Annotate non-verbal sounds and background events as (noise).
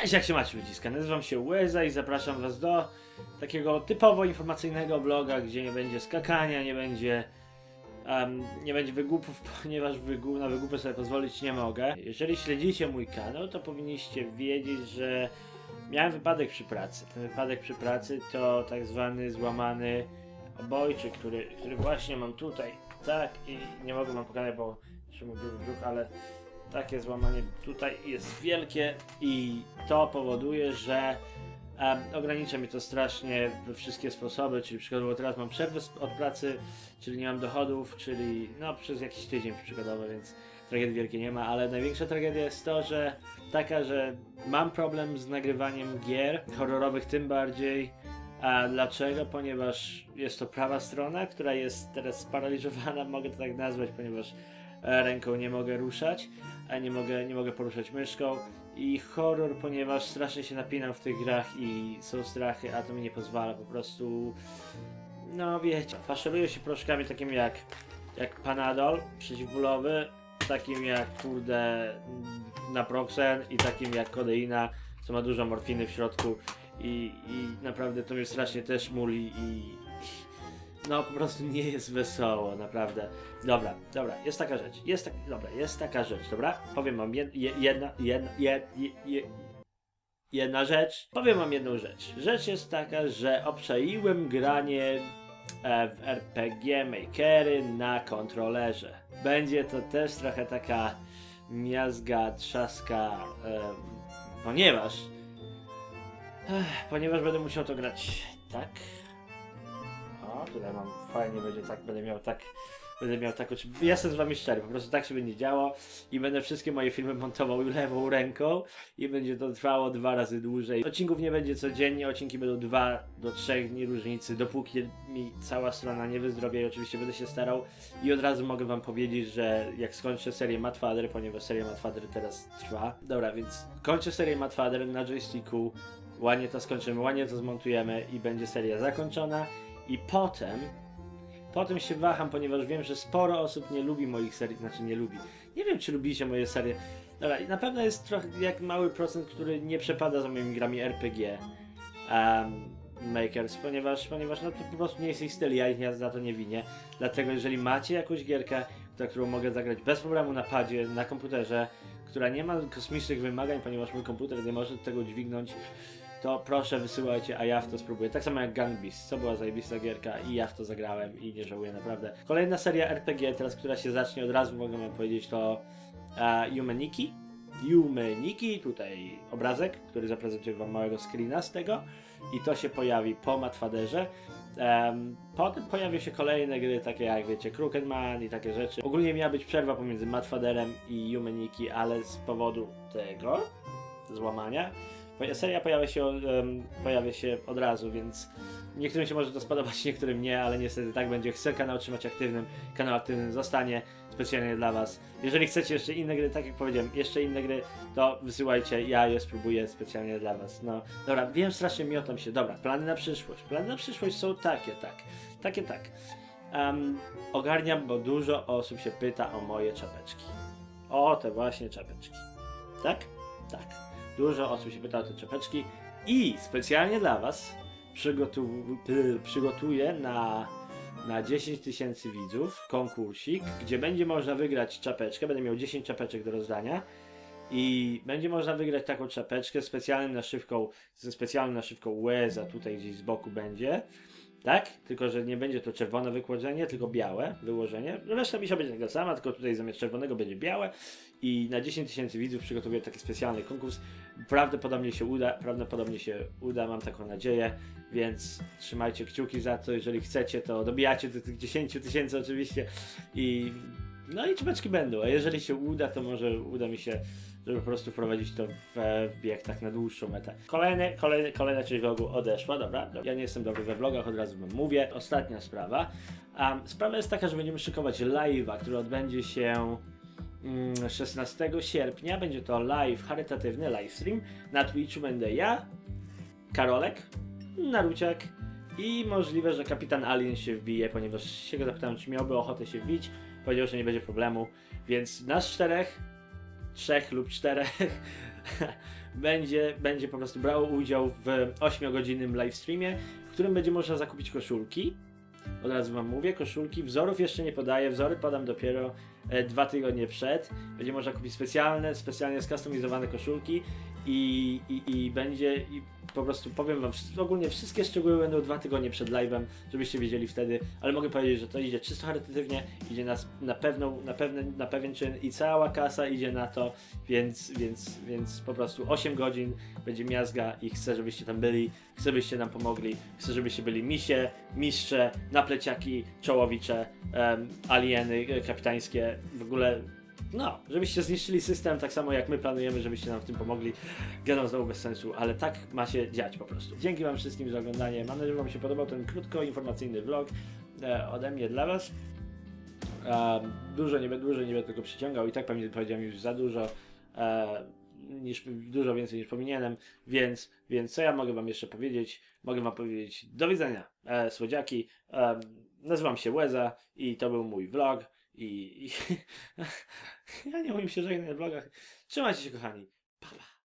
Cześć, jak się macie ludziska? Nazywam się Łeza i zapraszam was do takiego typowo informacyjnego vloga, gdzie nie będzie skakania, nie będzie em, nie będzie wygłupów, (laughs) ponieważ wygu na wygłupy sobie pozwolić nie mogę. Jeżeli śledzicie mój kanał, to powinniście wiedzieć, że miałem wypadek przy pracy. Ten wypadek przy pracy to tak zwany złamany obojczyk, który, który właśnie mam tutaj. Tak, i nie mogę wam pokazać, bo jeszcze mój brzuch, ale takie złamanie tutaj jest wielkie i to powoduje, że em, ogranicza mi to strasznie we wszystkie sposoby, czyli przykładowo teraz mam przerwę od pracy, czyli nie mam dochodów, czyli no przez jakiś tydzień przykładowo, więc tragedii wielkiej nie ma, ale największa tragedia jest to, że taka, że mam problem z nagrywaniem gier horrorowych tym bardziej. A dlaczego? Ponieważ jest to prawa strona, która jest teraz sparaliżowana, (laughs) mogę to tak nazwać, ponieważ ręką nie mogę ruszać, a nie mogę, nie mogę poruszać myszką. I horror, ponieważ strasznie się napinam w tych grach i są strachy, a to mi nie pozwala po prostu. No wiecie, faszeruję się proszkami takimi jak, jak Panadol przeciwbólowy, takim jak kurde Naproxen i takim jak kodeina, co ma dużo morfiny w środku i, i naprawdę to mnie strasznie też muli i no po prostu nie jest wesoło, naprawdę. Dobra, dobra, jest taka rzecz, jest tak, dobra, jest taka rzecz, dobra? Powiem wam jed, je- jedna, jedna, jed, je, je, jedna rzecz. Powiem wam jedną rzecz. Rzecz jest taka, że obczaiłem granie e, w RPG Makery na kontrolerze. Będzie to też trochę taka miazga, trzaska, ponieważ ponieważ będę musiał to grać tak. Tutaj mam fajnie będzie tak, będę miał tak. Będę miał tak, oczy- jestem z wami szczery, po prostu tak się będzie działo i będę wszystkie moje filmy montował lewą ręką i będzie to trwało dwa razy dłużej. Odcinków nie będzie codziennie, odcinki będą dwa do trzech dni różnicy, dopóki mi cała strona nie wyzdrowieje, oczywiście będę się starał i od razu mogę wam powiedzieć, że jak skończę serię Matfather, ponieważ seria Matfather teraz trwa. Dobra, więc kończę serię Matfather na joysticku, ładnie to skończymy, ładnie to zmontujemy i będzie seria zakończona i potem potem się waham, ponieważ wiem, że sporo osób nie lubi moich serii, znaczy nie lubi. Nie wiem, czy lubicie moje serie. Dobra, na pewno jest trochę jak mały procent, który nie przepada za moimi grami RPG um, Makers, ponieważ, ponieważ no to po prostu nie jest ich styl, ja ich nie, za to nie winię. Dlatego jeżeli macie jakąś gierkę, za którą mogę zagrać bez problemu na padzie, na komputerze, która nie ma kosmicznych wymagań, ponieważ mój komputer nie może tego dźwignąć, to proszę wysyłajcie, a ja w to spróbuję. Tak samo jak Gang Beasts, co była zajebista gierka i ja w to zagrałem i nie żałuję naprawdę. Kolejna seria RPG teraz, która się zacznie od razu, mogę wam powiedzieć, to uh, Humaniki. Humaniki, tutaj obrazek, który zaprezentuję wam małego screena z tego i to się pojawi po Matfaderze. Um, potem pojawią się kolejne gry, takie jak wiecie, Crookedman i takie rzeczy. Ogólnie miała być przerwa pomiędzy Matfaderem i Humaniki, ale z powodu tego złamania Seria pojawia się, em, pojawia się od razu, więc niektórym się może to spodobać, (laughs) niektórym nie, ale niestety tak będzie. Chcę kanał trzymać aktywnym, kanał aktywny zostanie specjalnie dla Was. Jeżeli chcecie jeszcze inne gry, tak jak powiedziałem, jeszcze inne gry, to wysyłajcie, ja je spróbuję specjalnie dla Was. No, dobra, wiem, strasznie miotam się. Dobra, plany na przyszłość. Plany na przyszłość są takie, tak. Takie, tak. Em, ogarniam, bo dużo osób się pyta o moje czapeczki. O te właśnie czapeczki. Tak? Tak. Dużo osób się pyta o te czapeczki i specjalnie dla Was przygotu- przygotuję na, na 10 tysięcy widzów konkursik, gdzie będzie można wygrać czapeczkę. Będę miał 10 czapeczek do rozdania. I będzie można wygrać taką czapeczkę specjalną naszywką, ze specjalną naszywką Łeza, tutaj gdzieś z boku będzie. Tak? Tylko, że nie będzie to czerwone wykładanie, tylko białe wyłożenie. Reszta mi się będzie taka sama, tylko tutaj zamiast czerwonego będzie białe. I na 10 tysięcy widzów przygotowuję taki specjalny konkurs. Prawdopodobnie się uda, prawdopodobnie się uda, mam taką nadzieję, więc trzymajcie kciuki za to. Jeżeli chcecie, to dobijacie do tych 10 tysięcy oczywiście. I no i czapeczki będą, a jeżeli się uda, to może uda mi się żeby po prostu wprowadzić to w, w bieg tak na dłuższą metę. Kolejny, kolejny, kolejna część vlogu odeszła, dobra. Ja nie jestem dobry we vlogach, od razu wam mówię. Ostatnia sprawa. Um, sprawa jest taka, że będziemy szykować live'a, który odbędzie się mm, 16 sierpnia. Będzie to live charytatywny, livestream. Na Twitchu będę ja, Karolek, Naruciak i możliwe, że kapitan Alien się wbije, ponieważ się go zapytałem, czy miałby ochotę się wbić. Powiedział, że nie będzie problemu, więc nas czterech trzech lub czterech (laughs) będzie, będzie po prostu brał udział w 8-godzinnym livestreamie, w którym będzie można zakupić koszulki. Od razu wam mówię, koszulki. Wzorów jeszcze nie podaję, wzory podam dopiero e, dwa tygodnie przed. Będzie można kupić specjalne, specjalnie skustomizowane koszulki i, i, i będzie i po prostu powiem wam ogólnie wszystkie szczegóły będą dwa tygodnie przed live'em, żebyście wiedzieli wtedy, ale mogę powiedzieć, że to idzie czysto charytatywnie, idzie na, na, pewną, na, pewne, na pewien czyn i cała kasa idzie na to, więc, więc, więc po prostu 8 godzin będzie miazga i chcę, żebyście tam byli, chcę, żebyście nam pomogli, chcę, żebyście byli misie, mistrze, napleciaki, czołowicze, em, alieny e, kapitańskie, w ogóle no, żebyście zniszczyli system tak samo jak my planujemy, żebyście nam w tym pomogli. Gadam znowu bez sensu, ale tak ma się dziać po prostu. Dzięki Wam wszystkim za oglądanie. Mam nadzieję, że Wam się podobał ten krótko informacyjny vlog e, ode mnie dla Was. Dużo nie będę, dużo nie będę tego przyciągał i tak pewnie powiedziałem już za dużo. E, niż, dużo więcej niż powinienem, więc, więc co ja mogę Wam jeszcze powiedzieć? Mogę Wam powiedzieć do widzenia, e, słodziaki. Nazywam się Łeza i to był mój vlog. I, i (laughs) ja nie umiem się żegnać na vlogach. Trzymajcie się, kochani. Pa, pa.